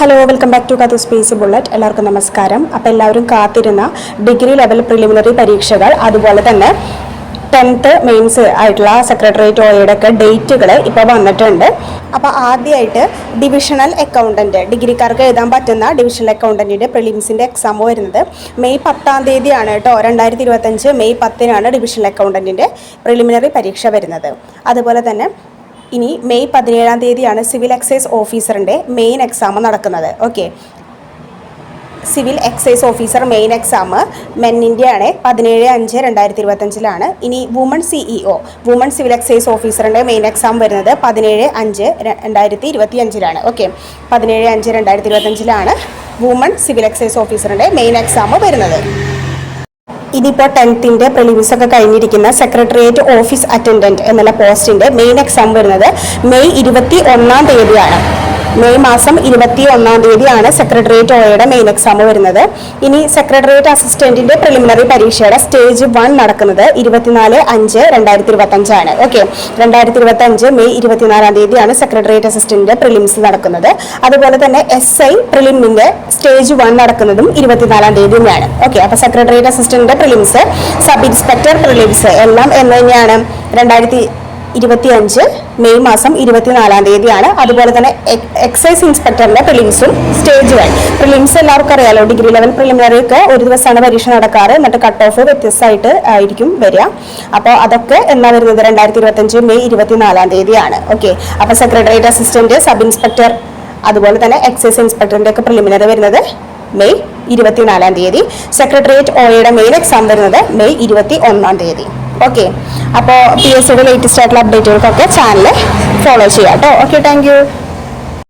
Hello welcome back to Katha space bullet എല്ലാവർക്കും നമസ്കാരം. അപ്പോൾ എല്ലാവരും കാത്തിരുന്ന ഡിഗ്രി ലെവൽ പ്രിലിമിനറി പരീക്ഷകൾ അതുപോലെ തന്നെ ടെൻത്ത് മെയിൻസ് ആയിട്ടുള്ള സെക്രട്ടേറിയറ്റ് ഓയുടെ ഒക്കെ ഡേറ്റുകൾ ഇപ്പോൾ വന്നിട്ടുണ്ട്. അപ്പോൾ ആദ്യമായിട്ട് ഡിവിഷണൽ അക്കൗണ്ടന്റ് ഡിഗ്രിക്കാർക്ക് എഴുതാൻ പറ്റുന്ന ഡിവിഷണൽ അക്കൗണ്ടന്റിന്റെ പ്രിലിംസിന്റെ എക്സാം വരുന്നത് മെയ് പത്താം തീയതിയാണ് കേട്ടോ. രണ്ടായിരത്തി ഇരുപത്തഞ്ച് മെയ് പത്തിനാണ് ഡിവിഷണൽ അക്കൗണ്ടന്റിന്റെ പ്രിലിമിനറി പരീക്ഷ വരുന്നത്. അതുപോലെ തന്നെ ഇനി മെയ് പതിനേഴാം തീയതിയാണ് സിവിൽ എക്സൈസ് ഓഫീസറിന്റെ മെയിൻ എക്സാം നടക്കുന്നത്. Okay. Civil excise officer main exam മെന്നിന്റെ ആണ് പതിനേഴ് അഞ്ച് രണ്ടായിരത്തി ഇരുപത്തഞ്ചിലാണ് ഇനി woman CEO woman civil excise ഓഫീസറിന്റെ main exam വരുന്നത് പതിനേഴ് അഞ്ച് രണ്ടായിരത്തി ഇരുപത്തി അഞ്ചിലാണ് ഓക്കെ. പതിനേഴ് അഞ്ച് രണ്ടായിരത്തി ഇരുപത്തഞ്ചിലാണ് വുമൺ സിവിൽ എക്സൈസ് ഓഫീസറിന്റെ മെയിൻ എക്സാം വരുന്നത്. ഇതിപ്പോൾ ടെൻത്തിന്റെ പ്രിലിംസ് ഒക്കെ കഴിഞ്ഞിരിക്കുന്ന സെക്രട്ടേറിയറ്റ് ഓഫീസ് അറ്റൻഡന്റ് എന്നുള്ള പോസ്റ്റിന്റെ മെയിൻ എക്സാം വരുന്നത് മെയ് ഇരുപത്തി ഒന്നാം തീയതിയാണ്. മെയ് മാസം ഇരുപത്തി ഒന്നാം തീയതിയാണ് സെക്രട്ടേറിയറ്റ് ഓയുടെ മെയിൻ എക്സാം വരുന്നത്. ഇനി സെക്രട്ടേറിയറ്റ് അസിസ്റ്റന്റിന്റെ പ്രിലിമിനറി പരീക്ഷയുടെ സ്റ്റേജ് വൺ നടക്കുന്നത് ഇരുപത്തിനാല് അഞ്ച് രണ്ടായിരത്തി ഇരുപത്തി അഞ്ചാണ് ഓക്കെ രണ്ടായിരത്തി ഇരുപത്തി അഞ്ച് മെയ് ഇരുപത്തിനാലാം തീയതിയാണ് സെക്രട്ടേറിയറ്റ് അസിസ്റ്റന്റിന്റെ പ്രിലിംസ് നടക്കുന്നത്. അതുപോലെ തന്നെ എസ് ഐ പ്രിലിമിന്റെ സ്റ്റേജ് വൺ നടക്കുന്നതും ഇരുപത്തിനാലാം തീയതി തന്നെയാണ്. ഓക്കെ അപ്പൊ സെക്രട്ടേറിയറ്റ് അസിസ്റ്റന്റിന്റെ പ്രിലിംസ് സബ് ഇൻസ്പെക്ടർ പ്രിലിംസ് എല്ലാം എന്ന് തന്നെയാണ്. രണ്ടായിരത്തി ഇരുപത്തിയഞ്ച് മെയ് മാസം ഇരുപത്തിനാലാം തീയതിയാണ്. അതുപോലെ തന്നെ എക്സൈസ് ഇൻസ്പെക്ടറിന്റെ പ്രിലിംസും സ്റ്റേജ് വൺ പ്രിലിംസ് എല്ലാവർക്കും അറിയാലോ ഡിഗ്രി ലെവൽ പ്രിലിമിനറി ഒക്കെ ഒരു ദിവസമാണ് പരീക്ഷ നടക്കാറ്. എന്നിട്ട് കട്ട് ഓഫ് വ്യത്യസ്തമായിട്ട് ആയിരിക്കും വരിക. അപ്പോൾ അതൊക്കെ എന്നാ വരുന്നത്? രണ്ടായിരത്തി ഇരുപത്തഞ്ച് മെയ് ഇരുപത്തിനാലാം തീയതിയാണ്. ഓക്കെ അപ്പോൾ സെക്രട്ടേറിയറ്റ് അസിസ്റ്റന്റ് സബ് ഇൻസ്പെക്ടർ അതുപോലെ തന്നെ എക്സൈസ് ഇൻസ്പെക്ടറിന്റെ ഒക്കെ പ്രിലിമിനറി വരുന്നത് മെയ് ഇരുപത്തിനാലാം തീയതി. സെക്രട്ടേറിയറ്റ് ഒയുടെ മെയിൻ എക്സാം വരുന്നത് മെയ് ഇരുപത്തി ഒന്നാം തീയതി. ഓക്കെ അപ്പോൾ പി എസ് സിയുടെ ലേറ്റസ്റ്റ് ആയിട്ടുള്ള അപ്ഡേറ്റുകൾക്കൊക്കെ ചാനൽ ഫോളോ ചെയ്യാം കേട്ടോ ഓക്കെ താങ്ക്